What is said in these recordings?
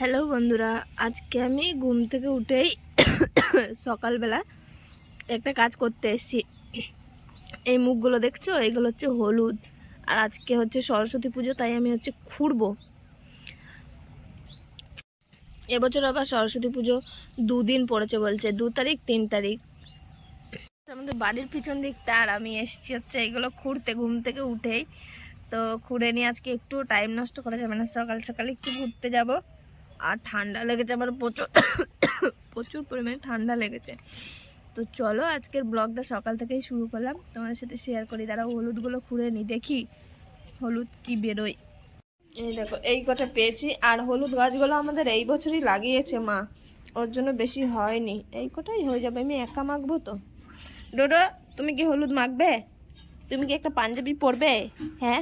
Hello বন্ধুরা, আজকে আমি ঘুম থেকে উঠেই সকালবেলা একটা কাজ করতে এসেছি। এই মুখগুলো দেখছ? এইগুলো হচ্ছে হলুদ। আর আজকে হচ্ছে সরস্বতী পুজো, তাই আমি হচ্ছে খুঁড়বো। এবছর আবার সরস্বতী পুজো দুদিন পড়েছে বলছে, দু তারিখ, তিন তারিখ। আমাদের বাড়ির পিছন দিকটা আর আমি এসেছি হচ্ছে এগুলো খুঁড়তে, ঘুম থেকে উঠেই। তো খুঁড়ে নিয়ে আজকে একটু টাইম নষ্ট করা যাবে না, সকাল সকালে একটু ঘুরতে যাব। আর ঠান্ডা লেগেছে আমার প্রচুর প্রচুর পরিমাণে ঠান্ডা লেগেছে। তো চলো আজকের ব্লগটা সকাল থেকেই শুরু করলাম। তোমাদের সাথে শেয়ার করি দাঁড়া হলুদগুলো খুঁড়ে নিই দেখি হলুদ কি বেরোয়। এই দেখো, এই কটা পেয়েছি। আর হলুদ গাছগুলো আমাদের এই বছরই লাগিয়েছে মা, ওর জন্য বেশি হয়নি। এই কটাই হয়ে যাবে, আমি একা মাখবো তো। ডোডো, তুমি কি হলুদ মাখবে? তুমি কি একটা পাঞ্জাবি পরবে? হ্যাঁ?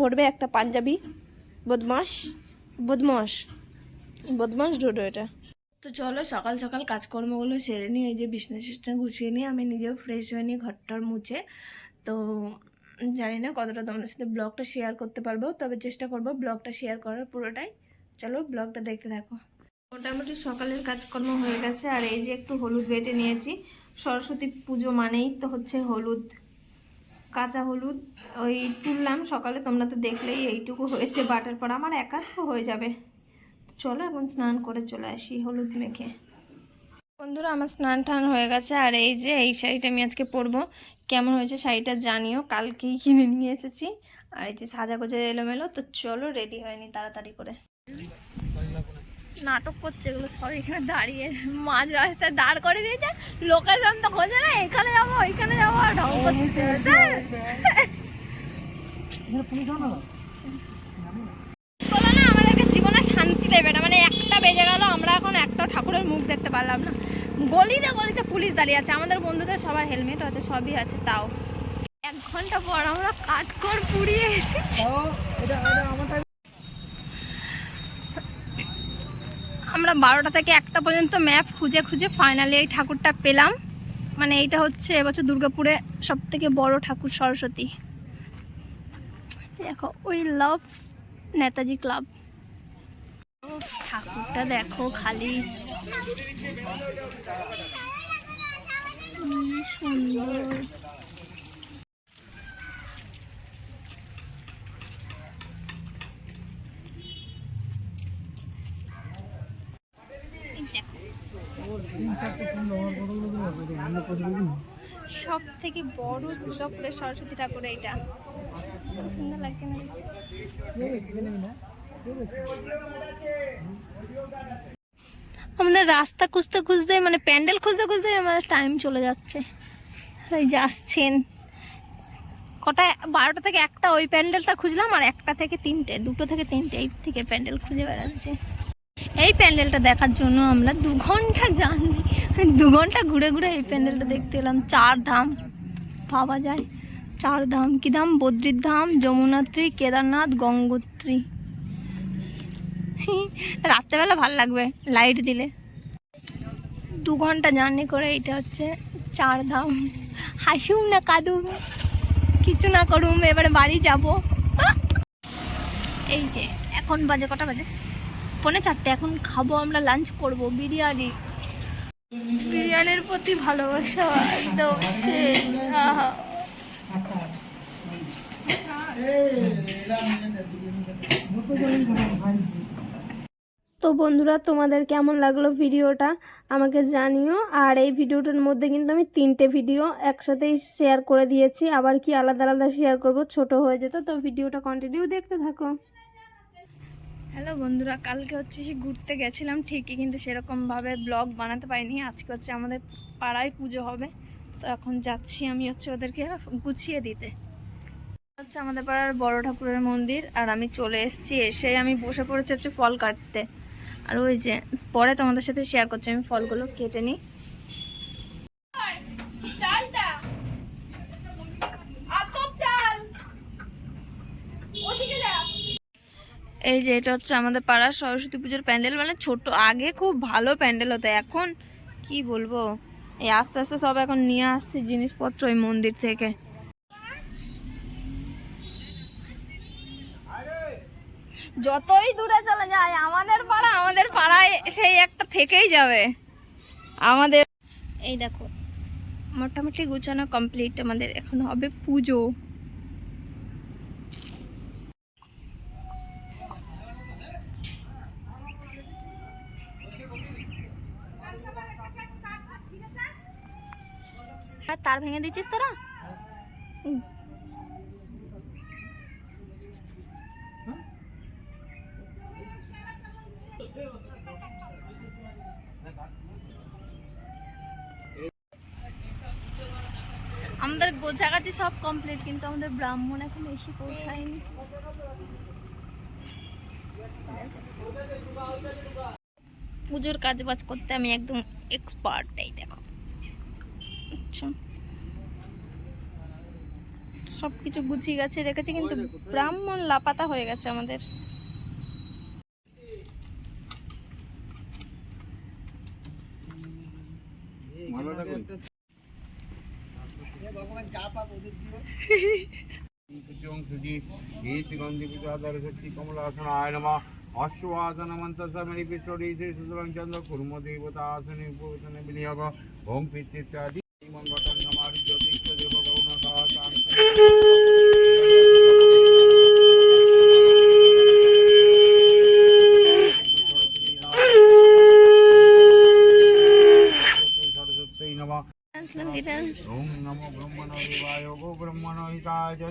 পরবে একটা পাঞ্জাবি? বদমাস বদমাস বদমাস ডোডো এটা। তো চলো সকাল সকাল কাজকর্মগুলো সেরে নিয়ে এই যে বিছনা টিছনা গুছিয়ে নিয়ে আমি নিজেও ফ্রেশ হয়ে নিয়ে ঘরটার মুছে। তো জানি না কতটা তোমাদের সাথে ব্লগটা শেয়ার করতে পারব, তবে চেষ্টা করব ব্লগটা শেয়ার করার পুরোটাই। চলো ব্লগটা দেখতে থাকো। মোটামুটি সকালের কাজকর্ম হয়ে গেছে, আর এই যে একটু হলুদ বেটে নিয়েছি। সরস্বতী পুজো মানেই তো হচ্ছে হলুদ। কাঁচা হলুদ, ওই তুললাম সকালে, তোমরা তো দেখলেই এইটুকু হয়েছে বাটার পর আমার একা হয়ে যাবে। চলো এখন স্নান করে চলে আসি হলুদ মেখে। বন্ধুরা আমার স্নান টান হয়ে গেছে আর এই যে এই শাড়িটা আমি আজকে পরবো। কেমন হয়েছে শাড়িটা জানিও কালকেই কিনে নিয়ে এসেছি। আর এই যে সাজা গোজের এলোমেলো তো চলো রেডি হয়নি তাড়াতাড়ি করে। নাটক করছে এগুলো সব এখানে দাঁড়িয়ে মাঝ রাস্তায় দাঁড় করে দিয়েছে। লোকেশন তো খোঁজে না এখানে যাব ওইখানে যাব আর ঢং করতে স্কুলে না আমাদেরকে জীবনে শান্তি দেবে না। মানে একটা বেজে গেল আমরা এখন একটা ঠাকুরের মুখ দেখতে পারলাম না। গলিতে গলিতে পুলিশ দাঁড়িয়ে আছে আমাদের বন্ধুদের সবার হেলমেট আছে সবই আছে তাও। এক ঘণ্টা পর আমরা কাঠকর পুড়িয়ে এসেছি। আমরা বারোটা থেকে একটা পর্যন্ত ম্যাপ খুঁজে খুঁজে ফাইনালি এই ঠাকুরটা পেলাম। মানে এইটা হচ্ছে এবছর দুর্গাপুরে সব থেকে বড় ঠাকুর সরস্বতী। দেখো ওই লাভ নেতাজি ক্লাব ঠাকুরটা দেখো খালি। সুন্দর। সব থেকে বড় দুর্গাপুরের সরস্বতী ঠাকুর এইটা। সুন্দর লাগছে না? আমাদের রাস্তা খুঁজতে খুঁজতে মানে প্যান্ডেল খুঁজতে খুঁজতে আমাদের টাইম চলে যাচ্ছে। এই যে আসছেন। কটা বারোটা থেকে একটা ওই প্যান্ডেলটা খুঁজলাম, আর একটা থেকে তিনটে, দুটো থেকে তিনটে, এই থেকে প্যান্ডেল খুঁজে বেড়াচ্ছি। এই প্যান্ডেলটা দেখার জন্য আমরা দু ঘণ্টা জানি দু ঘণ্টা ঘুরে ঘুরে এই প্যান্ডেলটা দেখতে এলাম। চার ধাম, পাওয়া যায়। চার ধাম কি ধাম? বদ্রীর ধাম, যমুনাত্রী, কেদারনাথ, গঙ্গোত্রী। রাত্রেবেলা ভালো লাগবে লাইট দিলে। দু ঘণ্টা জার্নি করে এটা হচ্ছে চার ধাম। হাসুম না কাঁদুম, কিছু না করুম, এবারে বাড়ি যাব। এই যে, এখন বাজে কটা বাজে? পৌনে চারটে, এখন খাব আমরা লাঞ্চ করব, বিরিয়ানি। বিরিয়ানির প্রতি ভালোবাসা, একদম। তো বন্ধুরা, তোমাদের কেমন লাগল ভিডিওটা আমাকে জানিও। আর এই ভিডিওটার মধ্যে কিন্তু আমি তিনটে ভিডিও একসাথেই শেয়ার করে দিয়েছি। আবার কি আলাদা আলাদা শেয়ার করব, ছোট হয়ে যেত, তো ভিডিওটা কন্টিনিউ দেখতে থাকো। হ্যালো বন্ধুরা, কালকে হচ্ছে সে ঘুরতে গেছিলাম ঠিকই, কিন্তু সেরকমভাবে ব্লগ বানাতে পারিনি। আজকে হচ্ছে আমাদের পাড়ায় পুজো হবে, তো এখন যাচ্ছি আমি হচ্ছে ওদেরকে গুছিয়ে দিতে। হচ্ছে আমাদের পাড়ার বড় ঠাকুরের মন্দির, আর আমি চলে এসেছি এসে আমি বসে পড়েছি হচ্ছে ফল কাটতে। আর ওই যে পরে তোমাদের সাথে শেয়ার করছি আমি ফলগুলো কেটে নিই। এই যে এটা হচ্ছে আমাদের পাড়ার সরস্বতী পুজোর প্যান্ডেল মানে ছোট আগে খুব ভালো প্যান্ডেল হতো এখন কি বলব? এই আস্তে আস্তে সব এখন নিয়ে আসছে জিনিসপত্র ওই মন্দির থেকে। যতই দূরে চলে যায়, আমাদের পাড়া, আমাদের পাড়ায় সেই একটা থেকেই যাবে। আমাদের এই দেখো, মোটামুটি গুছানো কমপ্লিট আমাদের এখন হবে পুজো। তার ভেঙে দিচ্ছিস তোরা হুম। আমাদের গোছাগাছি সব কমপ্লিট কিন্তু আমাদের ব্রাহ্মণ এখন এসে পৌঁছায়নি। পুজোর কাজ বাজ করতে আমি একদম এক্সপার্ট এই দেখো। আচ্ছা। সব কিছু গুছিয়ে গেছে রেখেছি, কিন্তু ব্রাহ্মণ লাপাতা হয়ে গেছে আমাদের। কমলাসনায় নম অশ্বাসনমন্তসমেরিকেশ্বরী শ্রী সুতরাং চন্দ্র কুর্ম দেবতাসনে উপবেশনে বিনিয়োগ ওম পিতৃত্যাদি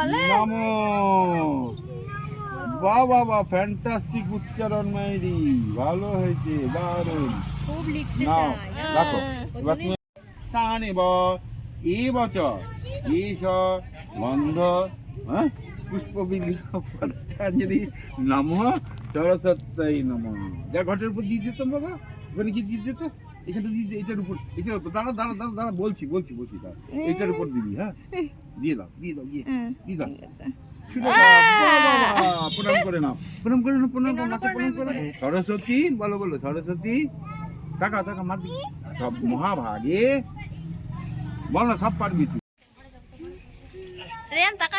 নম বাহ বাহ বাহ ফ্যান্টাস্টিক উচ্চারণ মাইরি। ভালো হয়েছে দারুণ। খুব লিখতে নাও চাই। রাখো এবার তুমি স্থানে ব এ ঈশ গন্ধ হ্যাঁ? পুষ্প যদি নম সরস্বতী নম। যা ঘটের উপর দিয়ে দিতাম বাবা? ওখানে কি দিয়ে দিত এখানটা দিয়ে দে, এটার উপর এটার উপর দাঁড়া দাঁড়া দাঁড়া দাঁড়া বলছি বলছি বলছি দাঁড়া এটার উপর দিবি হ্যাঁ? দিয়ে দাও দিয়ে দাও দিয়ে দিয়ে দাও। প্রণাম করে নাও প্রণাম করে নাও প্রণাম করে প্রণাম করে সরস্বতী বলো বলো সরস্বতী টাকা টাকা মার সব মহাভাগে। বল না সব পারবি তুই টাকা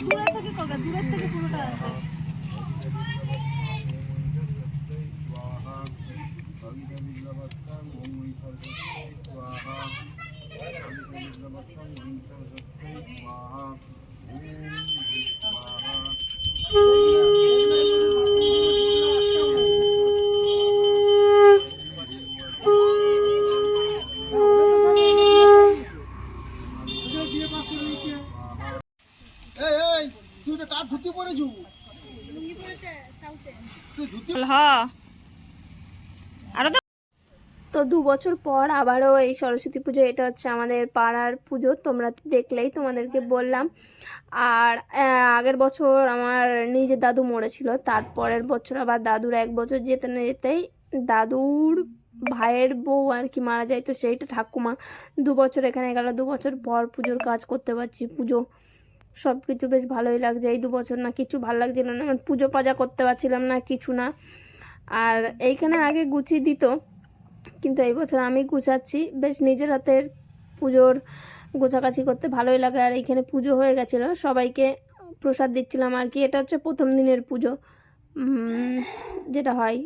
দূরে থেকে করবে দূরের থেকে পুরোটা আছে। তো দু বছর পর আবারও এই সরস্বতী পুজো, এটা হচ্ছে আমাদের পাড়ার পুজো, তোমরা দেখলেই তোমাদেরকে বললাম। আর আগের বছর আমার নিজের দাদু মরেছিল, তারপরের বছর আবার দাদুর এক বছর যেতে না যেতেই দাদুর ভাইয়ের বউ আর কি মারা যায়। তো সেইটা ঠাকুমা দু বছর এখানে গেল, দু বছর পর পুজোর কাজ করতে পারছি, পুজো সব কিছু বেশ ভালোই লাগছে। এই দু বছর না কিছু ভালো লাগছিল না আমার পুজো পাজা করতে পারছিলাম না, কিছু না। আর এইখানে আগে গুছিয়ে দিত কিন্তু এই বছর আমি গুছাচ্ছি। বেশ নিজের হাতের পুজোর গোছাকাছি করতে ভালোই লাগে আর এইখানে পুজো হয়ে গেছিল সবাইকে প্রসাদ দিচ্ছিলাম আর কি। এটা হচ্ছে প্রথম দিনের পুজো যেটা হয়।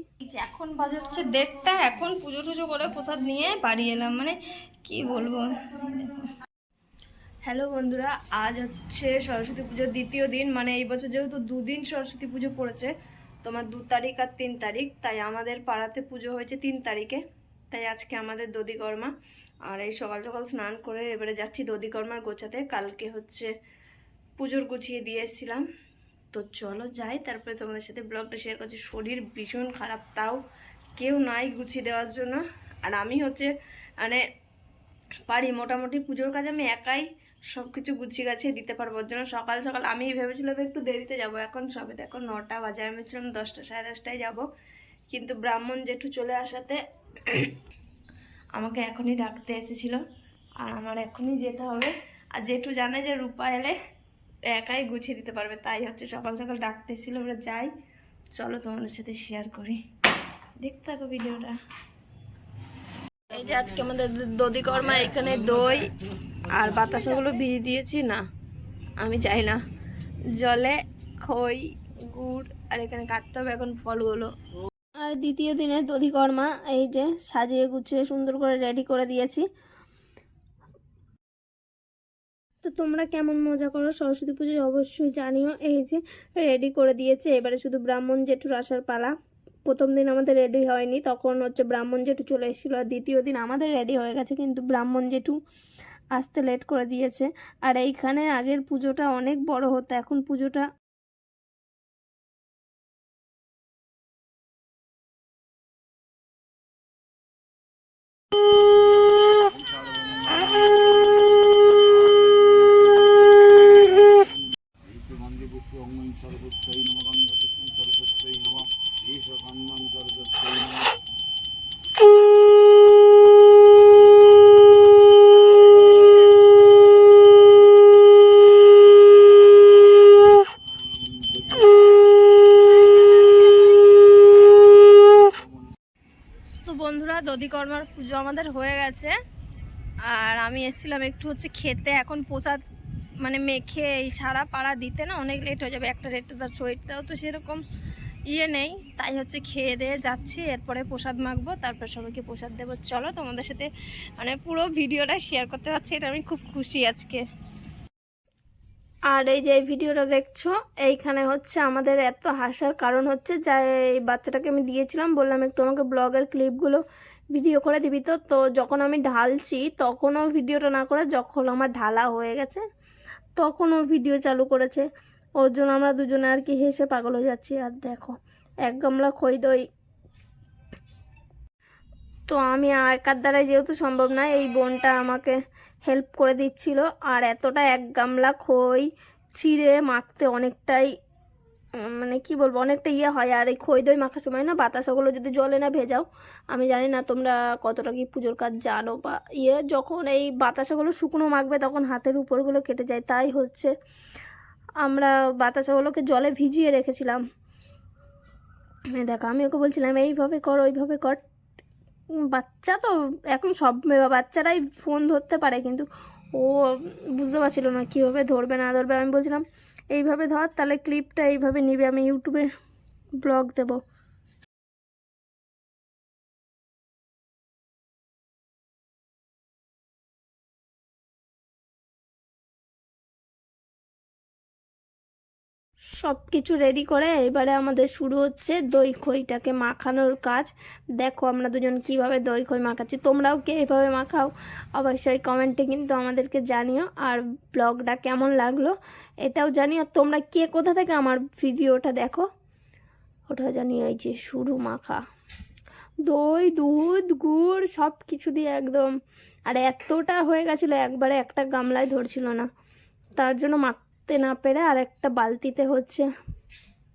এখন বাজে হচ্ছে দেড়টা এখন পুজো টুজো করে প্রসাদ নিয়ে বাড়ি এলাম মানে কি বলব? হ্যালো বন্ধুরা আজ হচ্ছে সরস্বতী পুজোর দ্বিতীয় দিন মানে এই বছর যেহেতু দুদিন সরস্বতী পুজো পড়েছে তোমার দু তারিখ আর তিন তারিখ, তাই আমাদের পাড়াতে পুজো হয়েছে তিন তারিখে। তাই আজকে আমাদের দধিকর্মা আর এই সকাল সকাল স্নান করে এবারে যাচ্ছি দধিকর্মার গোছাতে। কালকে হচ্ছে পুজোর গুছিয়ে দিয়ে এসেছিলাম। তো চলো যাই, তারপরে তোমাদের সাথে ব্লগটা শেয়ার করছি। শরীর ভীষণ খারাপ, তাও কেউ নাই গুছিয়ে দেওয়ার জন্য। আর আমি হচ্ছে মানে পারি। মোটামুটি পুজোর কাজ আমি একাই সব কিছু গুছিয়ে গাছিয়ে দিতে পারব, ওর জন্য সকাল সকাল আমি ভেবেছিলাম একটু দেরিতে যাব, এখন সবে দেখো নটা বাজে, আমি ভেবেছিলাম দশটা, সাড়ে দশটায় যাব। কিন্তু ব্রাহ্মণ জেঠু চলে আসাতে আমাকে এখনই ডাকতে এসেছিল, আর আমার এখনই যেতে হবে। আর জেঠু জানে যে রূপা এলে একাই গুছিয়ে দিতে পারবে, তাই হচ্ছে সকাল সকাল ডাকতে এসেছিল, আমরা যাই। চলো তোমাদের সাথে শেয়ার করি। দেখতে থাকো ভিডিওটা। এই যে আজকে আমাদের দধি কর্মা এখানে দই আর বাতাসাগুলো ভিজিয়ে দিয়েছি, না, আমি চাই না। জলে খই, গুড় আর এখানে কাটতে হবে এখন ফলগুলো। আর দ্বিতীয় দিনে দধিকর্মা এই যে সাজিয়ে গুছিয়ে সুন্দর করে রেডি করে দিয়েছি। তো তোমরা কেমন মজা করো সরস্বতী পুজোয় অবশ্যই জানিও। এই যে রেডি করে দিয়েছে, এবারে শুধু ব্রাহ্মণ জেঠুর আসার পালা। প্রথম দিন আমাদের রেডি হয়নি, তখন হচ্ছে ব্রাহ্মণ জেঠু চলে এসেছিল আর দ্বিতীয় দিন আমাদের রেডি হয়ে গেছে, কিন্তু ব্রাহ্মণ জেঠু আসতে লেট করে দিয়েছে। আর এইখানে আগের পুজোটা অনেক বড় হতো, এখন পুজোটা তো বন্ধুরা, দধিকর্মার পুজো আমাদের হয়ে গেছে। আর আমি এসেছিলাম একটু হচ্ছে খেতে। এখন প্রসাদ মানে মেখে এই সারা পাড়া দিতে না, অনেক লেট হয়ে যাবে। একটা রেটটা তার শরীরটাও তো সেরকম ইয়ে নেই। তাই হচ্ছে খেয়ে দিয়ে যাচ্ছি, এরপরে প্রসাদ মাখবো তারপর সবাইকে প্রসাদ দেবো। চলো তোমাদের সাথে মানে পুরো ভিডিওটা শেয়ার করতে পারছি, এটা আমি খুব খুশি আজকে। আর এই যে এই ভিডিওটা দেখছ, এইখানে হচ্ছে আমাদের এত হাসার কারণ হচ্ছে যা এই বাচ্চাটাকে আমি দিয়েছিলাম, বললাম একটু আমাকে ব্লগের ক্লিপগুলো ভিডিও করে দিবি তো। তো যখন আমি ঢালছি, তখনও ভিডিওটা না করে যখন আমার ঢালা হয়ে গেছে তখন ও ভিডিও চালু করেছে। ওর জন্য আমরা দুজনে আর কি হেসে পাগল হয়ে যাচ্ছি, আর দেখো। এক গামলা খই দই। তো আমি একার দ্বারাই যেহেতু সম্ভব না এই বোনটা আমাকে হেল্প করে দিচ্ছিল। আর এতটা এক গামলা খই চিড়ে মাখতে অনেকটাই মানে কি বলব, অনেকটা ইয়ে হয়। আর এই খই দই মাখার সময় না বাতাসাগুলো যদি জলে না ভেজাও, আমি জানি না তোমরা কতটা কি পুজোর কাজ জানো বা ইয়ে যখন এই বাতাসাগুলো শুকনো মাখবে তখন হাতের উপরগুলো কেটে যায়। তাই হচ্ছে আমরা বাতাসাগুলোকে জলে ভিজিয়ে রেখেছিলাম। দেখো, আমি ওকে বলছিলাম, এইভাবে কর, ওইভাবে কর। বাচ্চা তো এখন সব বাচ্চারাই ফোন ধরতে পারে, কিন্তু ও বুঝতে পারছিল না কীভাবে ধরবে, না ধরবে। আমি বলছিলাম, এইভাবে ধর, তাহলে ক্লিপটা এইভাবে নিবে, আমি ইউটিউবে ব্লগ দেবো। সব কিছু রেডি করে এবারে আমাদের শুরু হচ্ছে দই খইটাকে মাখানোর কাজ। দেখো আমরা দুজন কীভাবে দই খই মাখাচ্ছি। তোমরাও কে এভাবে মাখাও অবশ্যই কমেন্টে কিন্তু আমাদেরকে জানিও। আর ব্লগটা কেমন লাগল এটাও জানিও। তোমরা কে কোথা থেকে আমার ভিডিওটা দেখো? ওটা জানিও, এই যে শুরু মাখা। দই, দুধ, গুড় সব কিছু দিয়ে একদম। আর এতটা হয়ে গেছিল, একবারে একটা গামলায় ধরছিল না। তার জন্য মাখতে না পেরে আর একটা বালতিতে হচ্ছে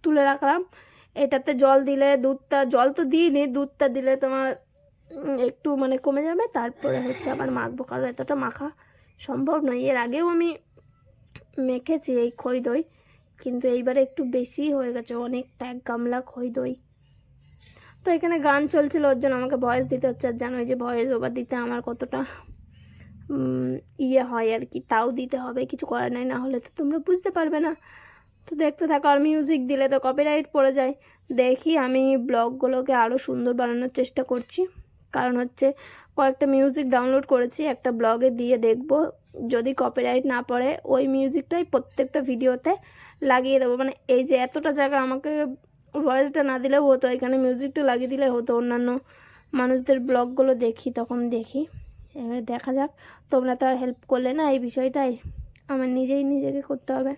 তুলে রাখলাম। এটাতে জল দিলে দুধটা, জল তো দিইনি, দুধটা দিলে তোমার একটু মানে কমে যাবে, তারপরে হচ্ছে আবার মাখবো, কারণ এতটা মাখা সম্ভব নয়। এর আগেও আমি মেখেছি এই খই দই, কিন্তু এইবারে একটু বেশি হয়ে গেছে, অনেকটা এক গামলা খই দই। তো এখানে গান চলছিল, ওর জন্য আমাকে ভয়েস দিতে হচ্ছে, আর জানো যে ভয়েস ওভার দিতে আমার কতটা ইয়ে হয় আর কি, তাও দিতে হবে, কিছু করার নাই, না হলে তো তোমরা বুঝতে পারবে না। তো দেখতে থাকো আর মিউজিক দিলে তো কপিরাইট পড়ে যায়। দেখি আমি ব্লগগুলোকে আরও সুন্দর বানানোর চেষ্টা করছি। কারণ হচ্ছে কয়েকটা মিউজিক ডাউনলোড করেছি, একটা ব্লগে দিয়ে দেখব। যদি কপিরাইট না পড়ে, ওই মিউজিকটাই প্রত্যেকটা ভিডিওতে লাগিয়ে দেবো। মানে এই যে এতটা জায়গা আমাকে ভয়েসটা না দিলেও হতো, এখানে মিউজিকটা লাগিয়ে দিলে হতো অন্যান্য মানুষদের ব্লগগুলো দেখি, তখন দেখি। এবারে দেখা যাক। তোমরা তো আর হেল্প করলে না এই বিষয়টাই। আমার নিজেই নিজেকে করতে হবে।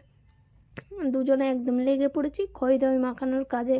দুজনে একদম লেগে পড়েছি, খই দই মাখানোর কাজে।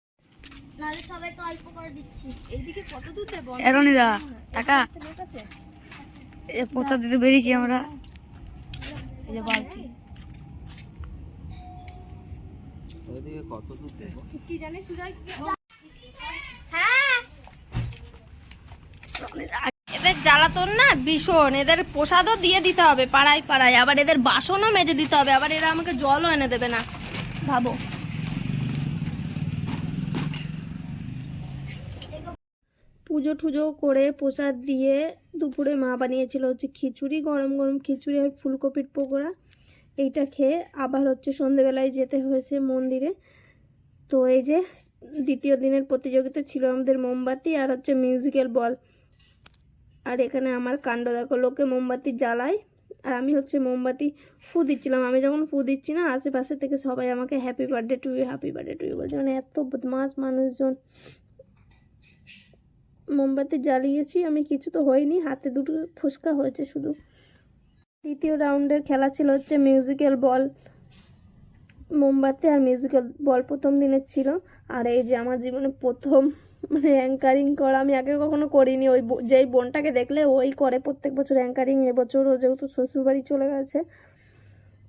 নাহলে সবাইকে অল্প করে দিচ্ছি। এইদিকে কত দূর দেবো এরনিদা টাকা। এ পোতা দিতে বেরিয়েছি আমরা। এই যে বালতি। ওইদিকে কত দূর দেবো কি জানিস সুজয় হ্যাঁ। এদের জ্বালাতন না ভীষণ। এদের প্রসাদও দিয়ে দিতে হবে পাড়ায় পাড়ায়। আবার এদের বাসনও মেজে দিতে হবে। আবার এরা আমাকে জলও এনে দেবে না। ভাবো। পুজো টুজো করে প্রসাদ দিয়ে দুপুরে মা বানিয়েছিল হচ্ছে খিচুড়ি, গরম গরম খিচুড়ি আর ফুলকপির পকোড়া। এইটা খেয়ে আবার হচ্ছে সন্ধেবেলায় যেতে হয়েছে মন্দিরে। তো এই যে দ্বিতীয় দিনের প্রতিযোগিতা ছিল আমাদের মোমবাতি আর হচ্ছে মিউজিক্যাল বল আর এখানে আমার কাণ্ড দেখো, লোকে মোমবাতি জ্বালায় আর আমি হচ্ছে মোমবাতি ফু দিচ্ছিলাম। আমি যখন ফু দিচ্ছি না, আশেপাশে থেকে সবাই আমাকে happy birthday to you happy birthday to you বলছে। মানে এত বদমাস মানুষজন। মোমবাতি জ্বালিয়েছি, আমি কিছু তো হয়নি, হাতে দুটো ফুসকা হয়েছে শুধু। দ্বিতীয় রাউন্ডের খেলা ছিল হচ্ছে মিউজিক্যাল বল মোমবাতি আর মিউজিক্যাল বল প্রথম দিনের ছিল। আর এই যে আমার জীবনে প্রথম মানে অ্যাঙ্কারিং করা, আমি আগে কখনো করিনি, ওই যেই বোনটাকে দেখলে ওই করে প্রত্যেক বছর অ্যাঙ্কারিং এবছর ও যেহেতু শ্বশুরবাড়ি চলে গেছে।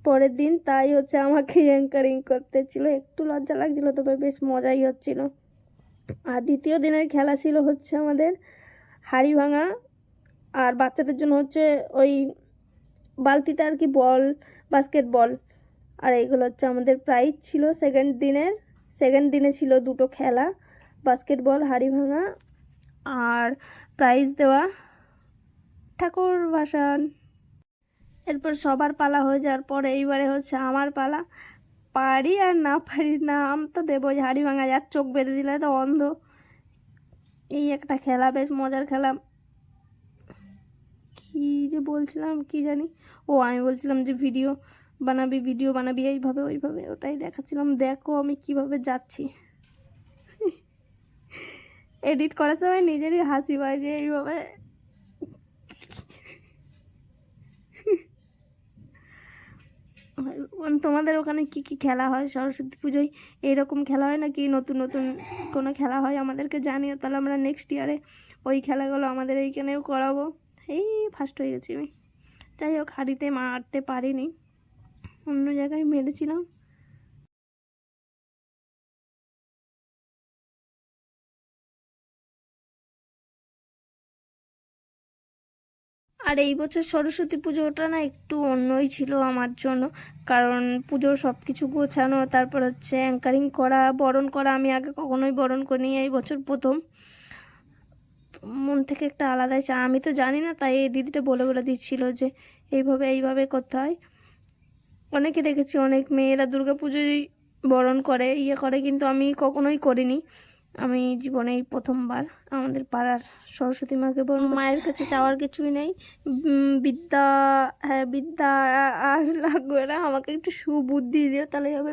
পরের দিন তাই হচ্ছে আমাকে অ্যাঙ্কারিং করতে ছিল, একটু লজ্জা লাগছিল, তবে বেশ মজাই হচ্ছিল। আর দ্বিতীয় দিনের খেলা ছিল হচ্ছে আমাদের হাড়ি ভাঙা। আর বাচ্চাদের জন্য হচ্ছে ওই বালতিতে আর কি বল বাস্কেট বল আর এইগুলো হচ্ছে আমাদের প্রাইজ ছিল সেকেন্ড দিনের। সেকেন্ড দিনে ছিল দুটো খেলা, বাস্কেটবল, হাড়ি ভাঙা আর প্রাইজ দেওয়া ঠাকুর ভাসান। এরপর সবার পালা হয়ে যাওয়ার পরে এইবারে হচ্ছে আমার পালা। পারি আর না পারি, নাম তো দেবো হাড়ি ভাঙা যার চোখ বেঁধে দিলে তো অন্ধ। এই একটা খেলা, বেশ মজার খেলা। কি যে বলছিলাম, কি জানি? ও, আমি বলছিলাম যে ভিডিও বানাবি ভিডিও বানাবি, এইভাবে, ওইভাবে। ওটাই দেখাচ্ছিলাম। দেখো আমি কীভাবে যাচ্ছি। এডিট করার সময় নিজেরই হাসি পায় যে এইভাবে তোমাদের ওখানে কি কি খেলা হয়? সরস্বতী পুজোয় এইরকম খেলা হয় নাকি নতুন নতুন কোনো খেলা হয় আমাদেরকে জানিও? তাহলে আমরা নেক্সট ইয়ারে ওই খেলাগুলো আমাদের এইখানেও করাবো। এই ফার্স্ট হয়ে গেছি আমি। যাই হোক, হাড়িতে মারতে পারিনি। অন্য জায়গায় মেরেছিলাম। আর এই বছর সরস্বতী পুজোটা না একটু অন্যই ছিল আমার জন্য। কারণ পুজোর সব কিছু গোছানো, তারপর হচ্ছে অ্যাঙ্কারিং করা, বরণ করা, আমি আগে কখনোই বরণ করিনি এই বছর প্রথম। মন থেকে একটা আলাদাই চা, আমি তো জানি না, তাই এই দিদিটা বলে বলে দিচ্ছিল যে এইভাবে এইভাবে করতে হয়। অনেকে দেখেছি, অনেক মেয়েরা দুর্গা পুজোয় বরণ করে ইয়ে করে, কিন্তু আমি কখনোই করিনি। আমি জীবনে এই প্রথমবার আমাদের পাড়ার সরস্বতী মাকে বরণ মায়ের কাছে চাওয়ার কিছুই নেই। বিদ্যা হ্যাঁ বিদ্যা আর লাগবে না। আমাকে একটু সুবুদ্ধি দিও, তাহলে হবে।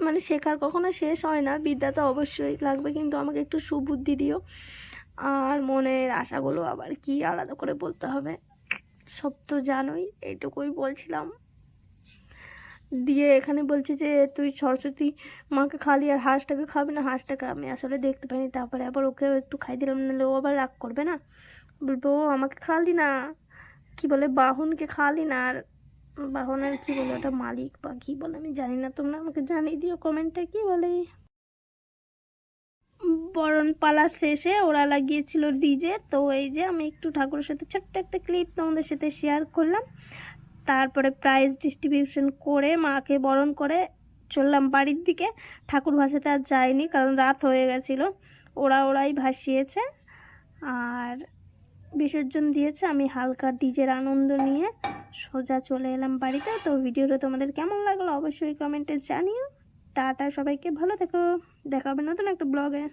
মানে শেখার কখনো শেষ হয় না। বিদ্যা তো অবশ্যই লাগবে, কিন্তু আমাকে একটু সুবুদ্ধি দিও। আর মনের আশাগুলো আবার কি আলাদা করে বলতে হবে? সব তো জানোই, এইটুকুই বলছিলাম। দিয়ে এখানে বলছে যে, তুই সরস্বতী মাকে খালি আর হাঁসটাকে খাবি না, হাঁসটাকে আমি আসলে দেখতে পাইনি। তারপরে আবার ওকেও একটু খাই দিলাম, নাহলে ও আবার রাগ করবে না। বলব আমাকে খালি না। কি বলে, বাহনকে খালি না। আর বাহনের কি বলে, ওটা মালিক বা কী বলে, আমি জানি না, তোমরা আমাকে জানিয়ে দিও কমেন্টে, কি বলে? বরণ পালা শেষে ওরা লাগিয়েছিল ডিজে, তো এই যে আমি একটু ঠাকুরের সাথে ছোট্ট একটা ক্লিপ তোমাদের সাথে শেয়ার করলাম। তারপরে প্রাইজ ডিস্ট্রিবিউশন করে মাকে বরণ করে চললাম বাড়ির দিকে। ঠাকুর ভাসাতে আর যায়নি কারণ রাত হয়ে গেছিল। ওরা ওরাই ভাসিয়েছে আর বিসর্জন দিয়েছে। আমি হালকা ডিজের আনন্দ নিয়ে সোজা চলে এলাম বাড়িতে। তো ভিডিওটা তোমাদের কেমন লাগল অবশ্যই কমেন্টে জানিও। টাটা সবাইকে, ভালো থেকো। দেখা হবে নতুন একটা ব্লগে